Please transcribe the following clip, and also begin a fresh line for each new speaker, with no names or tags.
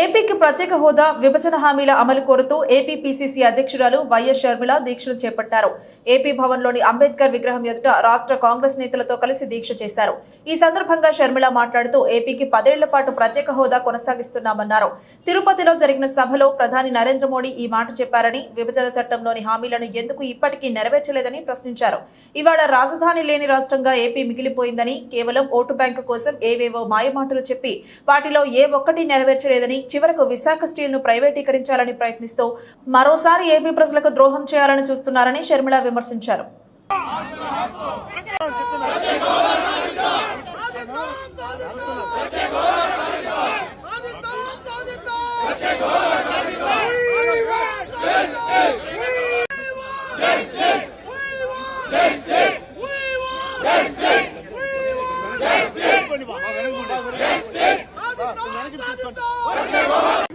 ఏపీకి ప్రత్యేక హోదా విభజన హామీల అమలు కోరుతూ ఏపీ పీసీసీ అధ్యక్షురాలు వైఎస్ షర్మిల దీక్షను చేపట్టారు. ఏపీ భవన్లోని అంబేద్కర్ విగ్రహం ఎదుట రాష్ట్ర కాంగ్రెస్ నేతలతో కలిసి దీక్ష చేశారు. ఈ సందర్భంగా షర్మిల మాట్లాడుతూ ఏపీకి పదేళ్ళ పాటు ప్రత్యేక హోదా కొనసాగిస్తున్నామన్నారు. తిరుపతిలో జరిగిన సభలో ప్రధాని నరేంద్ర మోడీ ఈ మాట చెప్పారని విభజన చట్టంలోని హామీలను ఎందుకు ఇప్పటికీ నెరవేర్చలేదని ప్రశ్నించారు. ఇవాళ రాజధాని లేని రాష్ట్రంగా ఏపీ మిగిలిపోయిందని కేవలం ఓటు బ్యాంకు కోసం ఏవేవో మాయమాటలు చెప్పి వాటిలో ఏ ఒక్కటి నెరవేర్చలేదని చివరకు విశాఖ స్టీల్ను ప్రైవేటీకరించాలని ప్రయత్నిస్తూ మరోసారి ఏపీ ప్రజలకు ద్రోహం చేయాలని చూస్తున్నారని షర్మిళ విమర్శించారు
Justice! బాబా వెనక్కి తీసుకోండి. వెనక్కి తీసుకోండి